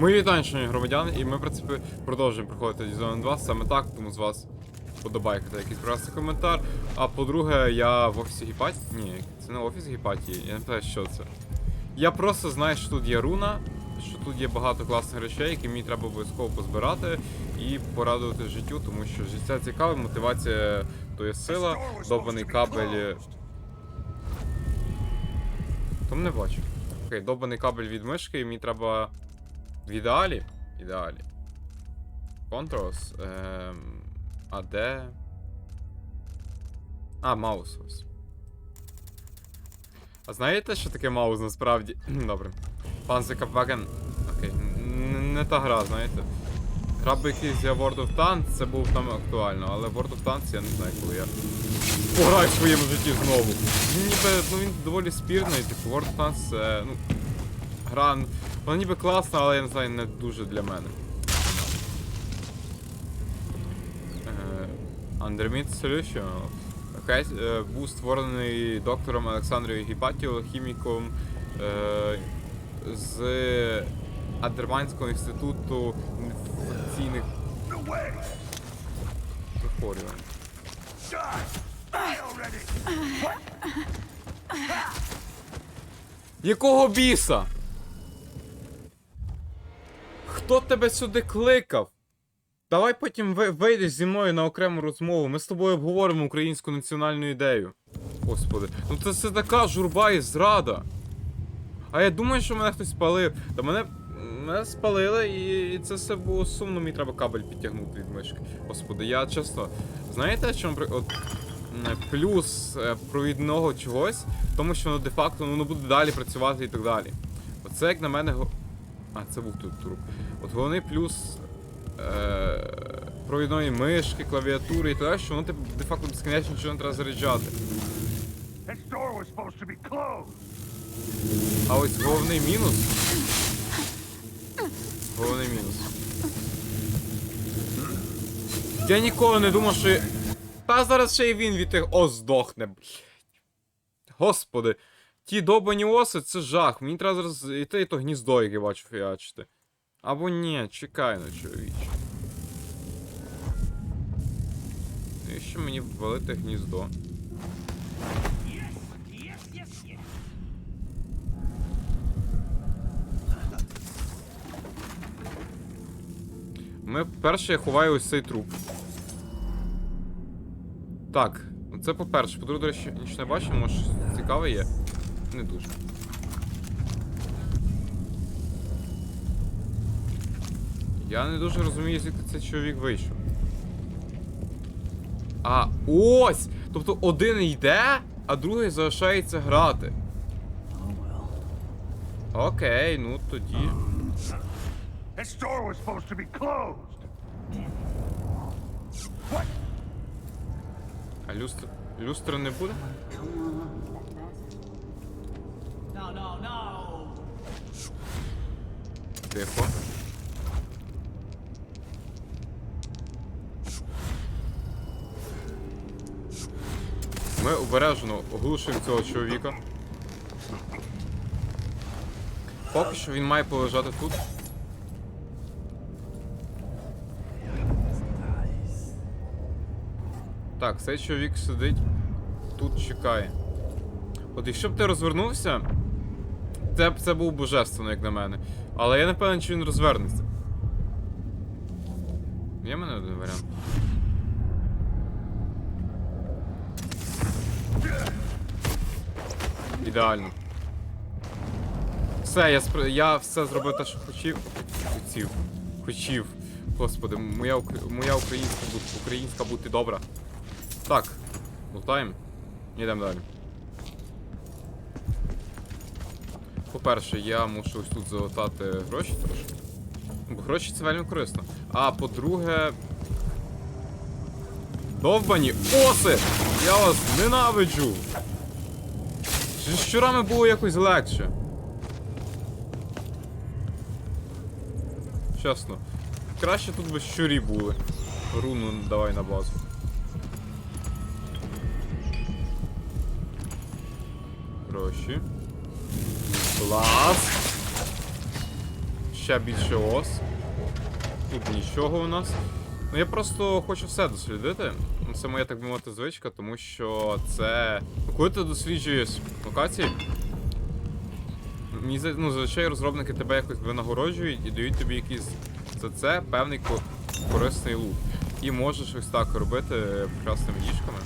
Мої вітання, шановні громадяни, і ми, в принципі, продовжуємо проходити Дізон 2, саме так, тому з вас подобайка та якийсь прекрасний коментар. А по-друге, я в офісі Гіпатії. Ні, це не офіс Гіпатії, я не знаю, що це. Я просто знаю, що тут є руна, що тут є багато класних речей, які мені треба обов'язково позбирати і порадувати життю, тому що життя цікаве, мотивація то є сила, довбаний кабель. Там не бачу. Окей, довбаний кабель від мишки, і мені треба. В ідеалі? Ідеалі. Controls. Ем... А де? А, маус ось. А знаєте, що таке маус насправді? Добре. Panzerkampfwagen. Окей. Н- Не та гра, знаєте. Гра би якийсь World of Tanks, це був там актуально, але World of Tanks я не знаю, коли я пограю в своєму житті знову. Він ніби, ну він доволі спірний, типу World of Tanks це, ну, гра, вона ніби класна, але я не знаю, не дуже для мене. Е, Solution Окей, е, був створений доктором Олександрою Гіпатіо, хіміком е, з Адерманського інституту інфекційних захворювань. Якого біса? Хто тебе сюди кликав? Давай потім вийдеш зі мною на окрему розмову. Ми з тобою обговоримо українську національну ідею. Господи, ну це, це така журба і зрада. А я думаю, що мене хтось спалив. Та мене, мене спалили, і, і це все було сумно, мені треба кабель підтягнути від мишки. Господи, я чесно. Знаєте, чому от, плюс е, провідного чогось, тому що воно де-факто воно буде далі працювати і так далі. Оце як на мене. А, це був тут труп. От головний плюс е, провідної мишки, клавіатури і так що воно типу, де-факто безконечно нічого не треба заряджати. А ось головний мінус. Головний мінус. Я ніколи не думав, що. Та зараз ще й він від тих ос здохне. Господи. Ті добані оси це жах. Мені треба зараз йти і то гніздо, яке бачу фіачити. Або ні, чекай на чоловіче. Ще мені ввалити гніздо. Ми перше я ховаю ось цей труп. Так, ну це по-перше. По-друге, до речі, нічого не бачимо, може цікаве є. Не дуже. Я не дуже розумію, звідки цей чоловік вийшов. А, ось! Тобто один йде, а другий залишається грати. Окей, ну тоді. This door was supposed to be closed. What? А люстр... люстра не буде? No, no, no! Тихо. Ми обережно оглушуємо цього чоловіка. Поки що він має полежати тут. Так, цей чоловік сидить, тут чекає. От якщо б ти розвернувся, це б це був божественно, як на мене. Але я не певен, чи він розвернеться. Є в мене один варіант. Ідеально. Все, я спр... я все зробив те, що хотів. Хотів. Хотів. Господи, моя, моя українська, українська бути добра. Так, лутаємо. Йдемо далі. По-перше, я мушу ось тут залатати гроші трошки. Бо гроші це вельми корисно. А по-друге. Довбані оси! Я вас ненавиджу! З щурами було якось легше. Чесно. Краще тут би щурі були. Руну давай на базу. Гроші. Клас. ще більше ос. Тут нічого у нас. Ну я просто хочу все дослідити. Це моя, так би мовити, звичка, тому що це. Ну, коли ти досліджуєш локації, мені ну, зазвичай розробники тебе якось винагороджують і дають тобі якийсь за це певний корисний лут. І можеш ось так робити прекрасними діжками.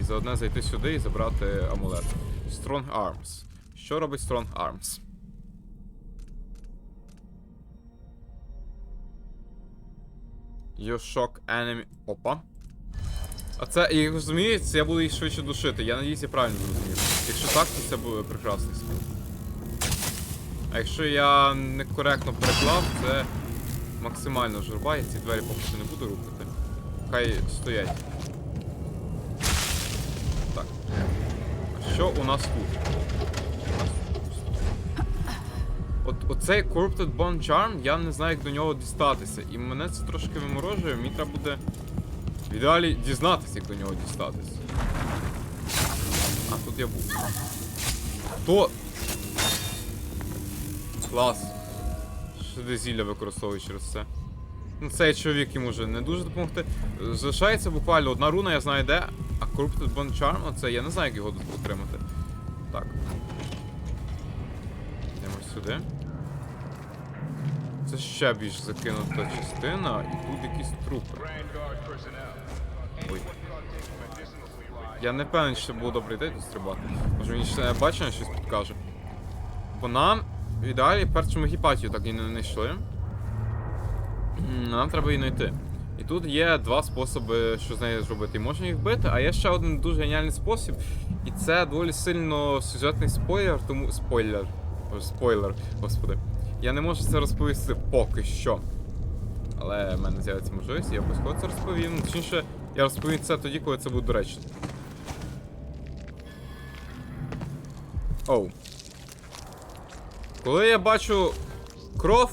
І заодне зайти сюди і забрати амулет. Strong Arms. Що робить Strong Arms? Shock enemy. Опа. А це, і розумієте, я буду їх швидше душити. Я надіюсь, я правильно зрозумів. Якщо так, то це буде прекрасний скіл. А якщо я некоректно переклав, це максимально журба, я ці двері поки що не буду рухати. Хай стоять. Так. А що у нас тут? От оцей Corrupted Bone Charm, я не знаю, як до нього дістатися. І мене це трошки виморожує, мені треба буде в ідеалі дізнатися, як до нього дістатися. А, тут я був. Хто? Клас. Сюди зілля використовую через це. Ну, цей чоловік йому вже не дуже допомогти. Залишається буквально одна руна, я знаю де. А Corrupted Bone Charm, оце я не знаю, як його тут отримати. Так. Йдемо сюди. Це ще більш закинута частина, і тут якісь трупи. Ой. Я не певен, що це було йти тут стрибати. Може мені ще бачення щось підкаже. Бо нам в ідеалі першому гіпатію так і не знайшли. Нам треба її знайти. І тут є два способи, що з нею зробити. І можна їх вбити, а є ще один дуже геніальний спосіб. І це доволі сильно сюжетний спойлер, тому. Спойлер. Спойлер, господи. Я не можу це розповісти поки що. Але в мене з'явиться можливість, я обов'язково це розповім. Точніше, я розповім це тоді, коли це буде доречно. Оу. Коли я бачу кров.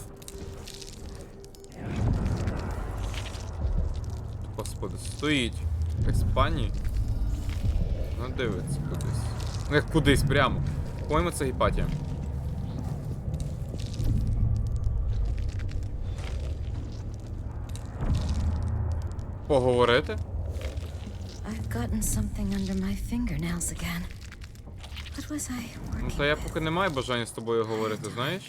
Господи, стоїть. Якась. Ну дивиться кудись. Ну як кудись прямо. По-моєму, це гіпатія. Поговорити? I've gotten something under my fingernails again. Ну та я поки не маю бажання з тобою говорити, знаєш?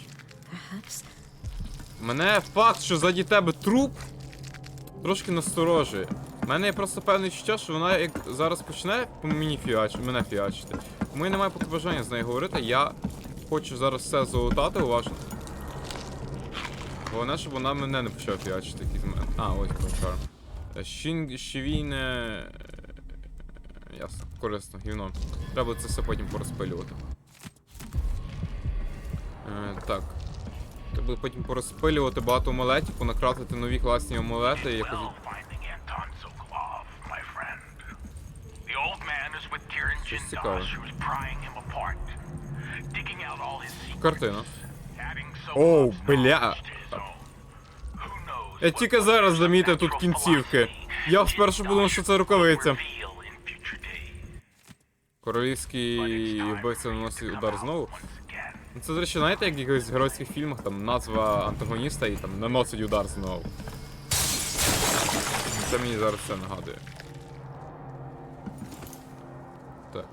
Мене факт, що заді тебе труп трошки насторожує. У мене є просто певне відчуття, що вона як зараз почне по мені фіач, мене фіачити. Тому я не маю поки бажання з нею говорити. Я хочу зараз все залутати уважно. Головне, щоб вона мене не почала фіачити якийсь мене. А, ось кончар. Щін, щевійне. Ясно, корисно, гівно. Треба це все потім порозпилювати. Е, так. Треба потім порозпилювати багато амулетів, понакрафтити нові класні амулети і якось. Щось цікаве. Картина. Оу, бля. Я тільки зараз замітив тут кінцівки. Я спершу подумав, що це рукавиця. Королівський вбивця наносить удар знову. Ну, Це, до речі, знаєте, як в якихось геройських фільмах там назва антагоніста і там наносить удар знову. Це мені зараз це нагадує. Так.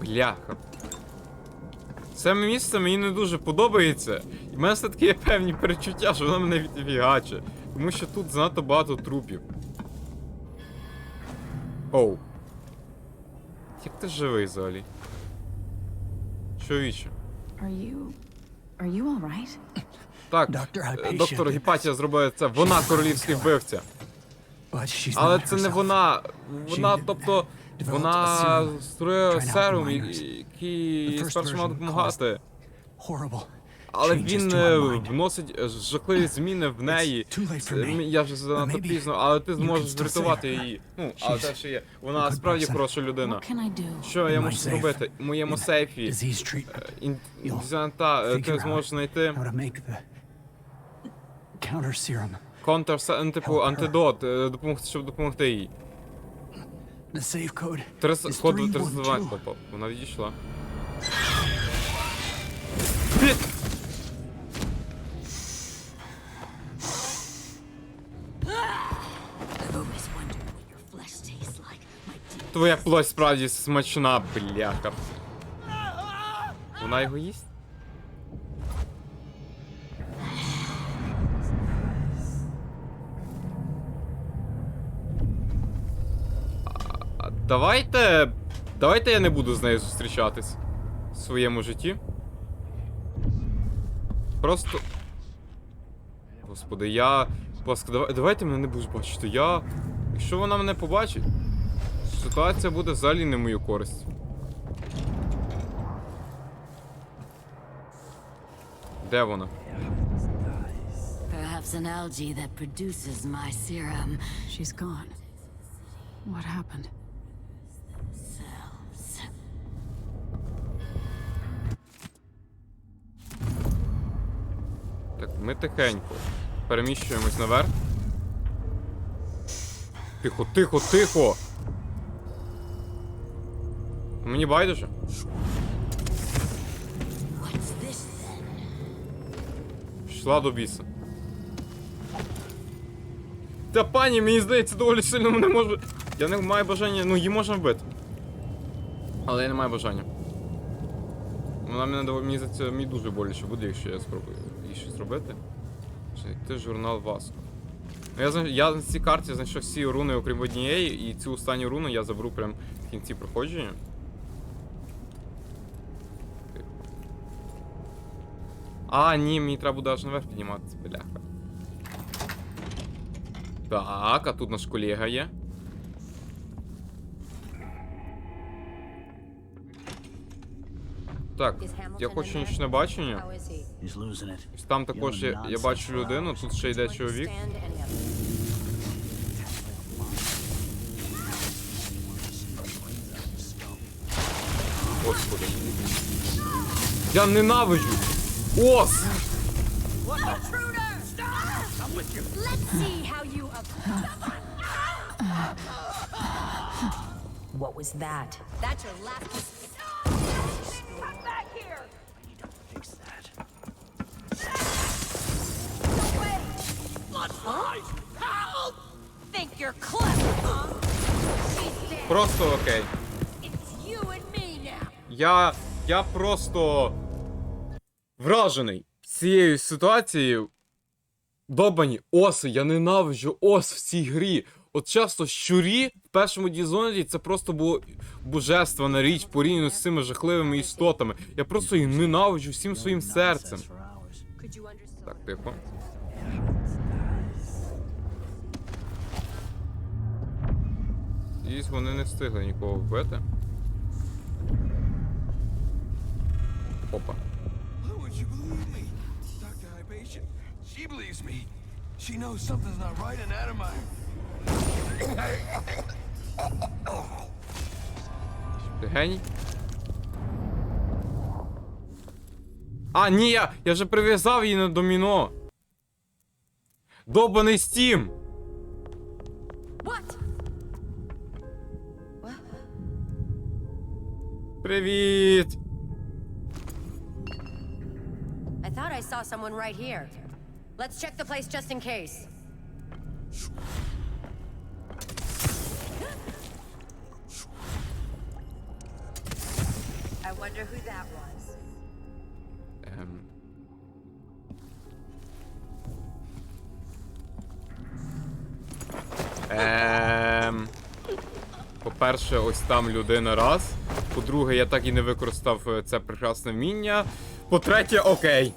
Бляха. Це місце мені не дуже подобається. І в мене все-таки є певні перечуття, що воно мене відфігаче. Тому що тут занадто багато трупів. Оу. Як ти живий взагалі? Чоловіче. Are you. Are you all right? Так, Доктор е, доктор Гіпатія зробила це. Вона королівський вбивця. Але це не вона. Вона, тобто, вона створила серум, який спершу мав допомагати. Але він е, вносить е, жахливі зміни в неї. Е, Я вже занадто пізно, але ти зможеш врятувати її. Ну, але те, що є. Вона справді хороша людина. Що я можу зробити? В моєму сейфі. Disease treatment. Ін- You'll Дизайнта, figure ти зможеш знайти контр, типу, антидот, допомогти, щоб допомогти їй. Код 312. 312 попав. Вона відійшла. Твоя плоть справді смачна, бляха. Вона його їсть? Давайте. Давайте я не буду з нею зустрічатись в своєму житті. Просто. Господи, я. Будь ласка, давайте мене не будеш бачити. Я. Якщо вона мене побачить, ситуація буде взагалі не мою користь. Де вона? Perhaps an algae that produces my serum She's gone. What happened? cells. Так, ми тихенько. Переміщуємось наверх. Тихо, тихо, тихо! Мені байдуже. Пішла до біса. Та пані, мені здається, доволі сильно мене може. Я не маю бажання. Ну, її можна вбити. Але я не маю бажання. Вона мене доволі мені здається, мені дуже боляче буде, якщо я спробую їй щось зробити. Знайти журнал Васко. Ну, я, я на цій карті знайшов всі руни, окрім однієї, і цю останню руну я заберу прямо в кінці проходження. А, ні, мені треба буде аж наверх підніматися, бляха. Так, а тут наш колега є. Так, я хочу нічне бачення. Ось Там також я, я бачу людину, тут ще йде чоловік. Господи. Я ненавиджу! Ос! Let's see how you. What was that? That's your last. Fix that. Think you're clever, huh? She's dead. Просто окей. It's you and me now. Я. Я просто. Вражений цією ситуацією. Добані оси, я ненавиджу ос в цій грі. От часто щурі в першому дізоналі це просто було божественна річ порівняно з цими жахливими істотами. Я просто їх ненавиджу всім своїм серцем. Так, тихо. І вони не встигли нікого вбити. Опа. Dr. Hypatia, she believes me. She knows something's not right in Adamine. Ти геній? А, ні, я, я вже прив'язав її на доміно. Добаний стім! Привіт! Thought I saw someone right here. Let's check the place just in case. I wonder who that was. Ем. Ем. По-перше, ось там людина раз. По-друге, я так і не використав е, це прекрасне вміння. По-третє, окей.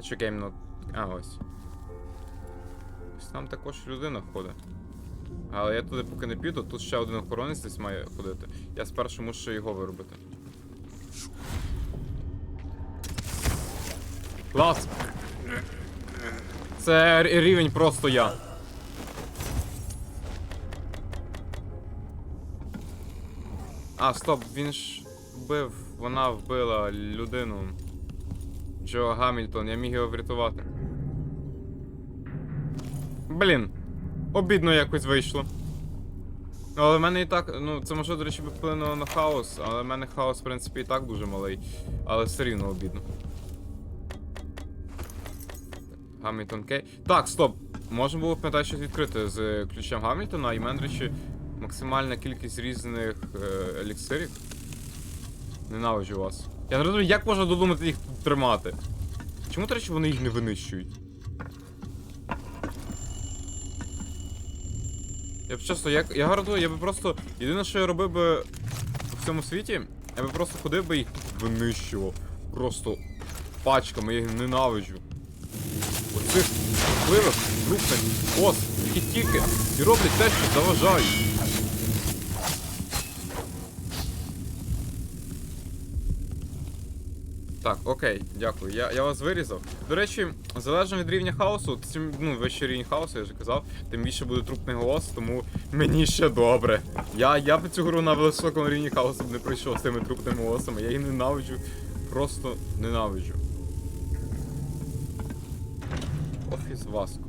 А що гейм А, ось. Ось там також людина ходить. Але я туди поки не піду, тут ще один охоронець десь має ходити. Я спершу мушу його виробити. Клас! Це рівень просто я. А, стоп, він ж вбив. Вона вбила людину. Джо Гамільтон, я міг його врятувати. Блін. Обідно якось вийшло. Але в мене і так, ну це може, до речі, вплинуло на хаос, але в мене хаос, в принципі, і так дуже малий. Але все рівно обідно. Гамільтон Кей. Так, стоп. Можна було б пам'ятати щось відкрити з ключем Гамільтона, і в мене, до речі, Максимальна кількість різних е, еліксирів. Ненавиджу вас. Я не розумію, як можна додумати їх тут тримати? Чому, до речі, вони їх не винищують? Я б чесно, я, я гарантую, я би просто. Єдине, що я робив би в цьому світі, я би просто ходив би їх винищував. Просто пачками, я їх ненавиджу. Оцих впливах, групних ос, які тільки і роблять те, що заважають. Так, окей, дякую. Я, я вас вирізав. До речі, залежно від рівня хаосу, чим ну, вищий рівень хаосу, я вже казав, тим більше буде трупний голос, тому мені ще добре. Я, я б цю гру на високому рівні хаосу б не пройшов з тими трупними голосами. Я їх ненавиджу. Просто ненавиджу. Офіс Васко.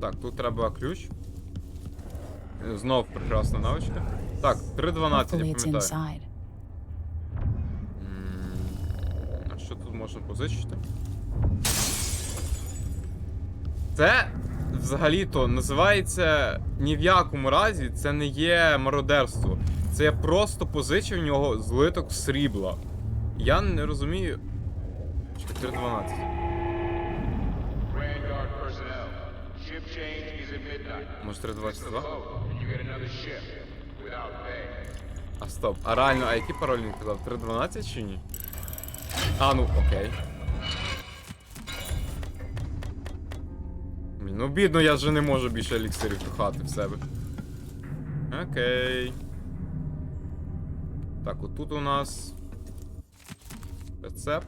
Так, тут треба ключ. Знов прекрасна навичка. Так, 3.12, Hopefully я пам'ятаю. inside. М, А що тут можна позичити? Це взагалі-то називається ні в якому разі це не є мародерство. Це я просто позичив в нього злиток срібла. Я не розумію. Чекай, 3.12. Vanguard personnel. Ship change is at midnight. Може 3.22? And you get another ship without pay. А стоп, а реально, а який пароль він казав? 3.12 чи ні? А, ну окей. Ну бідно, я вже не можу більше еліксирів пихати в себе. Окей. Так, отут у нас. Рецепт.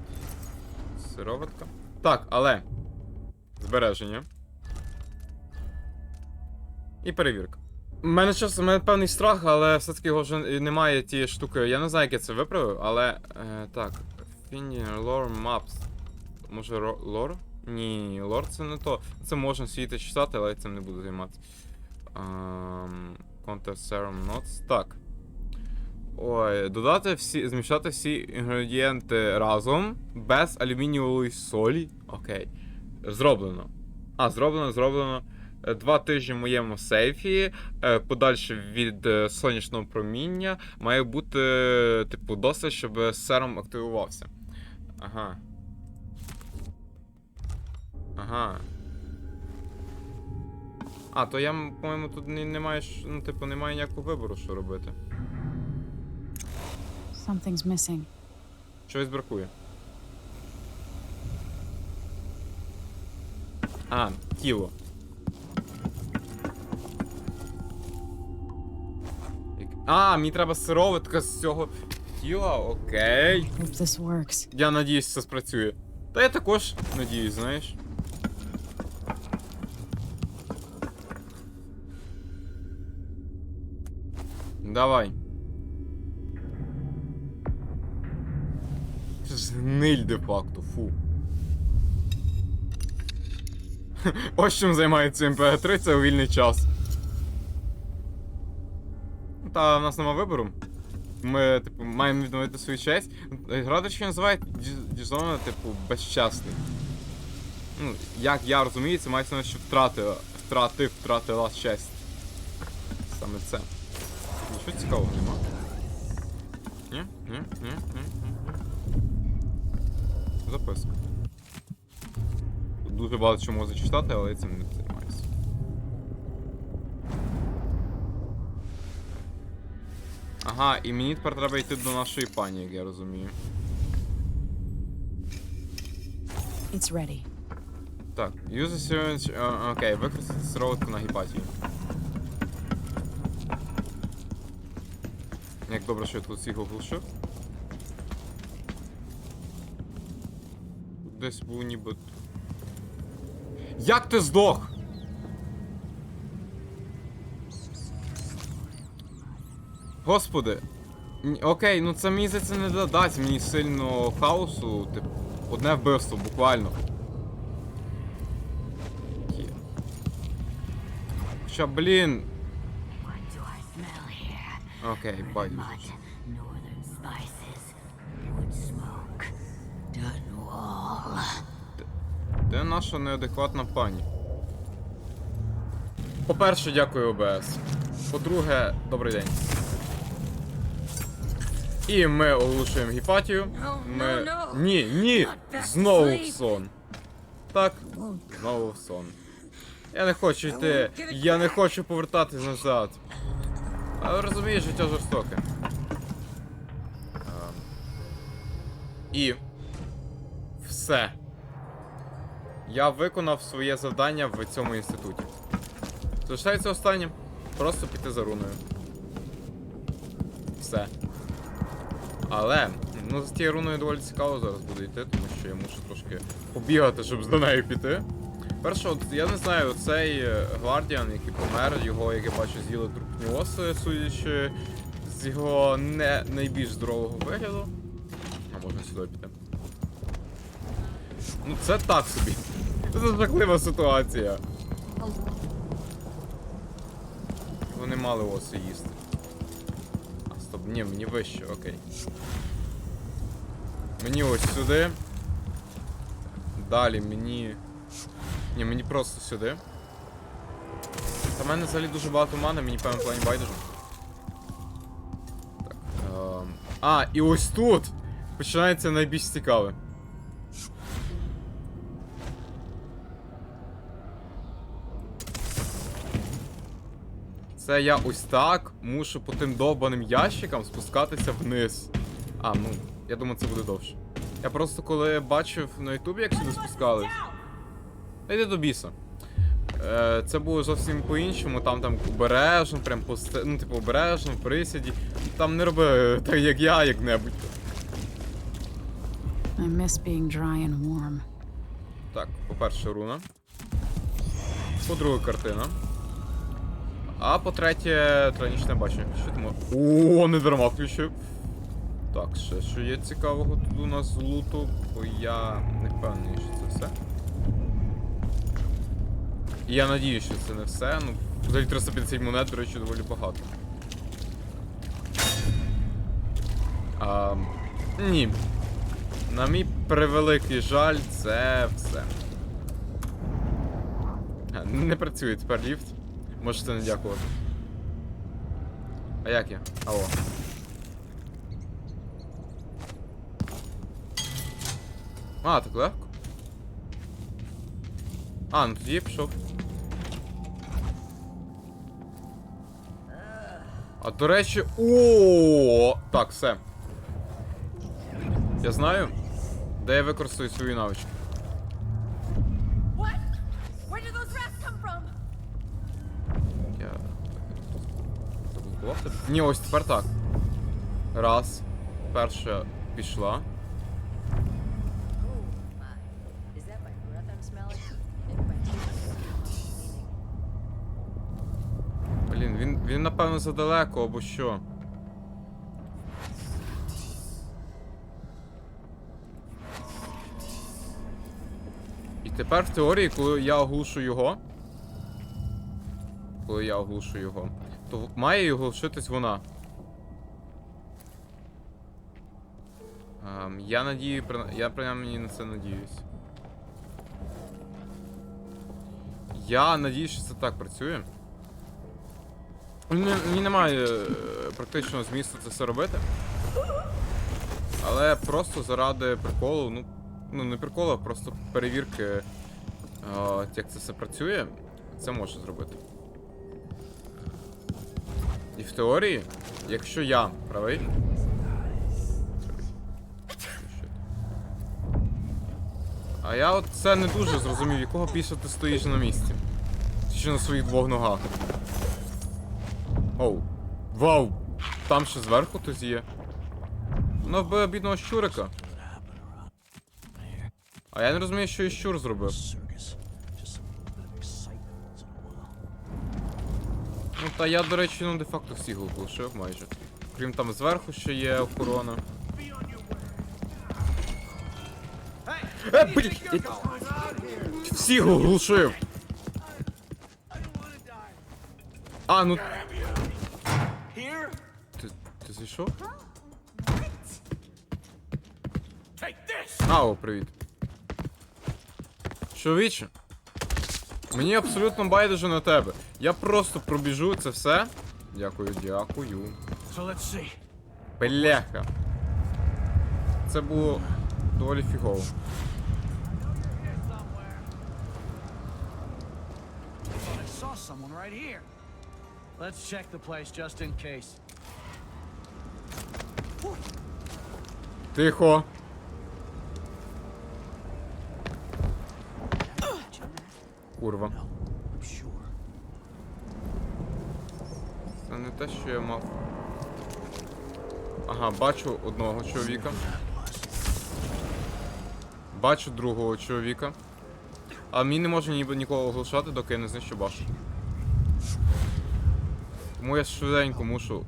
Сироватка. Так, але. Збереження. І перевірка. У мене часом у мене певний страх, але все-таки його вже немає тієї штуки. Я не знаю, як я це виправив, але. Е, так. Finny Lore Maps. Може лор? Ні, лор це не то. Це можна сидіти читати, але я цим не буду займатися. Um, Counter Serum Notes. Так. Ой, додати всі, змішати всі інгредієнти разом без алюмінієвої солі. Окей. Зроблено. А, зроблено, зроблено. Е, Два тижні в моєму сейфі, е, подальше від е, сонячного проміння, має бути, типу, досить, щоб сером активувався. Ага. Ага. А, то я, по-моєму, тут не, немає, ш- ну, типу, немає ніякого вибору, що робити. Something's missing. Чогось бракує. А, тіло. А, мені треба сироватка з цього тіла, окей. Hope this works. Я надіюсь, це спрацює. Та я також надіюсь, знаєш. Давай. Гниль де-факто, фу. Ось чим займається імператриця у вільний час. Та в нас нема вибору. Ми, типу, маємо відновити свою честь. Гра, до речі, називає Дізона, типу, безчесний. Ну, як я розумію, це мається на що втратила, втратив, втратила честь. Саме це. Нічого цікавого нема. Ні? Ні? Ні? Ні? Ні? Записка. Дуже багато чого можу зачитати, але я цим не Ага, і мені тепер треба йти до нашої пані, як я розумію. It's ready. Так, use a syringe... а, Окей, використати сироватку на гіпатію. Як добре, що я тут всіх оглушив. Десь був ніби... Як ти здох? Господи. Окей, ну це мені здається не додасть мені сильно хаосу, типу, одне вбивство, буквально. Хоча, блін. Окей, байдуже. Де наша неадекватна пані? По-перше, дякую ОБС. По-друге, добрий день. І ми оголошуємо гіпатію. Ми... Ні, ні! Знову в сон. Так, знову в сон. Я не хочу йти. Я не хочу повертатись назад. Але розумієш, життя жорстоке. Ем. І. Все. Я виконав своє завдання в цьому інституті. Залишається останнім. Просто піти за руною. Все. Але, ну з тією руною доволі цікаво зараз буде йти, тому що я мушу трошки побігати, щоб за нею піти. Перше, от я не знаю, цей е, Гвардіан, який помер, його, як я бачу, з'їли трупні оси, судячи з його не найбільш здорового вигляду. А можна сюди піти. Ну це так собі. Це жахлива ситуація. Вони мали оси їсти. Стоп, ні, мені вище, окей. Мені ось сюди. Далі мені. Ні, мені просто сюди. Та в мене взагалі дуже багато мани, мені певно плані байдуже. Так. Ем... А, і ось тут починається найбільш цікаве. Це я ось так мушу по тим довбаним ящикам спускатися вниз. А, ну, я думаю, це буде довше. Я просто коли бачив на ютубі, як сюди спускались. Та йди до біса. Е, це було зовсім по-іншому, там там обережно, прям по сте- ну, типу, обережно, в присіді. Там не роби так, як я, як-небудь. I miss being dry and warm. Так, по-перше, руна. По-друге, картина. А по-третє, трагічне бачення. Що ти мо- О, не дарма включив. Так, ще що є цікавого тут у нас луту, бо я не впевнений, що це все. І я надію, що це не все. Ну, взагалі 350 монет, до речі, доволі багато. А, ні. На мій превеликий жаль, це все. Не працює тепер ліфт. Можете не дякувати. А як я? Алло. А, так легко. А, ну тоді я пішов. А до речі. О, Так, все. Я знаю, де я використаю свої навички. Заблокував? Ні, ось тепер так. Раз. Перша пішла. Блін, він, він напевно задалеко або що. І тепер в теорії, коли я оглушу його. Коли я оглушу його, то має його лишитись вона. Ем, я надію, я принаймні на це надіюсь. Я надіюсь, що це так працює. Мені, немає е, практичного змісту це все робити. Але просто заради приколу, ну, ну не приколу, а просто перевірки, е, як це все працює, це можу зробити. І в теорії, якщо я правий. А я от це не дуже зрозумів, якого після ти стоїш на місці. Чи на своїх двох ногах. Оу. Вау! Там ще зверху хтось є. Ну вбив бідного щурика. А я не розумію, що і щур зробив. Та я, до речі, ну де-факто всіх оглушив майже. Крім там зверху ще є охорона. Е, блін! Всіх оглушив! А, ну. Ти, ти зайшов? А, о, привіт. Чоловіче. Мені абсолютно байдуже на тебе. Я просто пробіжу це все. Дякую, дякую. Бляха. Це було доволі фігово. Let's check the place just in case. Тихо. Курва. Це не те, що я мав. Ага, бачу одного чоловіка. Бачу другого чоловіка. А мені не можу ніби нікого оглушати, доки я не знищу башту. Тому я швиденько мушу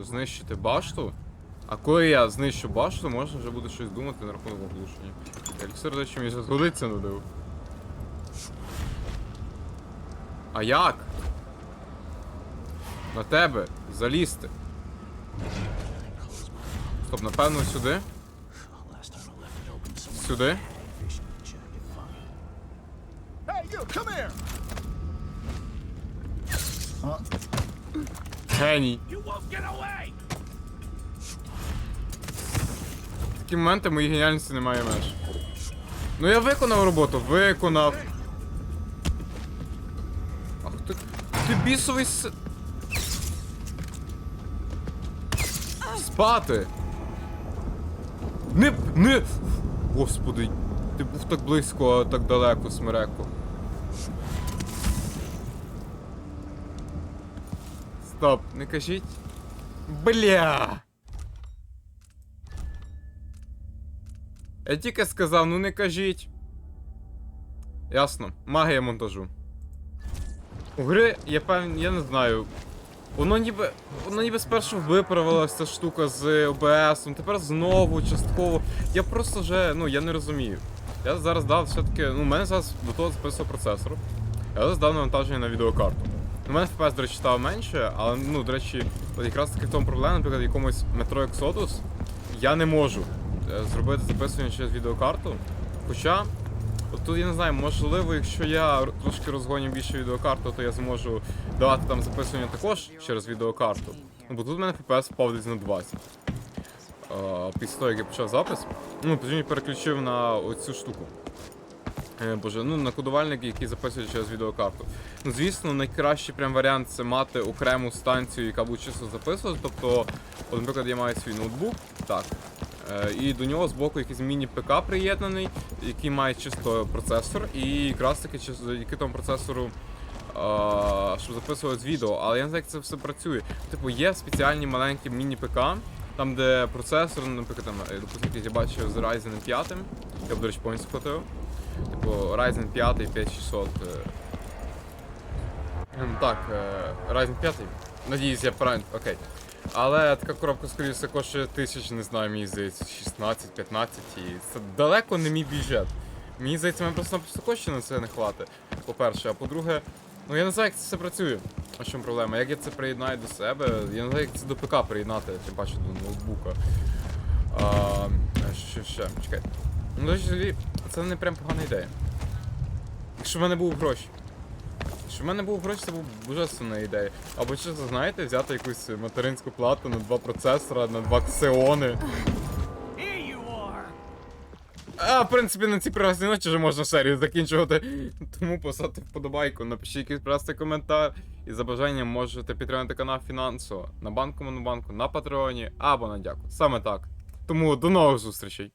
знищити башту. А коли я знищу башту, можна вже буде щось думати на рахунок оглушення. Еліксир, до речі, мені згодиться надив. А як? На тебе залізти. Стоп, напевно, сюди. Сюди. Геній. Такі моменти моїй геніальності немає меж. Ну я виконав роботу, виконав. Ах ти. Ти бісовий с. Спати! Не. Не. Господи, ти був так близько, а так далеко, смереко. Стоп, не кажіть. Бля! Я тільки сказав, ну не кажіть. Ясно. Магія монтажу. У гри є певні, я не знаю. Воно ніби. Воно ніби спершу виправилася ця штука з ОБС, тепер знову частково. Я просто вже, ну я не розумію. Я зараз дав все-таки. Ну, у мене зараз до того записував процесор. Я зараз дав навантаження на відеокарту. У мене FPS, до речі, стало менше, але ну, до речі, от якраз таки в тому проблема, наприклад, якомусь Metro Exodus я не можу е, зробити записування через відеокарту. Хоча, тут я не знаю, можливо, якщо я трошки розгоню більше відеокарту, то я зможу давати там записування також через відеокарту. Ну, бо тут в мене FPS впав десь на 20. Е, Після того, як я почав запис, ну, потім переключив на оцю штуку. Е, Боже, ну на кодувальник, який записує через відеокарту. Ну, звісно, найкращий прям варіант це мати окрему станцію, яка буде чисто записувати. Тобто, от, наприклад, я маю свій ноутбук, так. Е, І до нього збоку якийсь міні-ПК приєднаний, який має чисто процесор, і якраз таки завдяки тому процесору. щоб записувати відео, але я не знаю, як це все працює. Типу, є спеціальні маленькі міні-ПК, там, де процесор, наприклад, там, е, допустим, я бачив з Ryzen 5, я б, до речі, повністю схватив. Типу Ryzen 5 5600. е. Ем, Так, Ryzen 5. Надіюсь, я правильно. Окей. Але така коробка, скоріше, коштує тисяч, не знаю, мені здається, 16-15 і це далеко не мій бюджет. Мені здається, мене просто-напросто коштів на це не хватить. По-перше, а по-друге, ну я не знаю, як це все працює. А чому проблема? Як я це приєднаю до себе? Я не знаю, як це до ПК приєднати, тим паче до ноутбука. А, що ще? Чекай. Ну, це не прям погана ідея. Якщо в мене був гроші. Якщо в мене був гроші, це був божественна ідея. Або чесно, знаєте, взяти якусь материнську плату на два процесора, на два ксеони. А, в принципі, на цій прекрасній ночі вже можна серію закінчувати. Тому поставте вподобайку, напишіть якийсь простий коментар. І за бажанням можете підтримати канал фінансово на банку Монобанку, на Патреоні або на дяку. Саме так. Тому до нових зустрічей.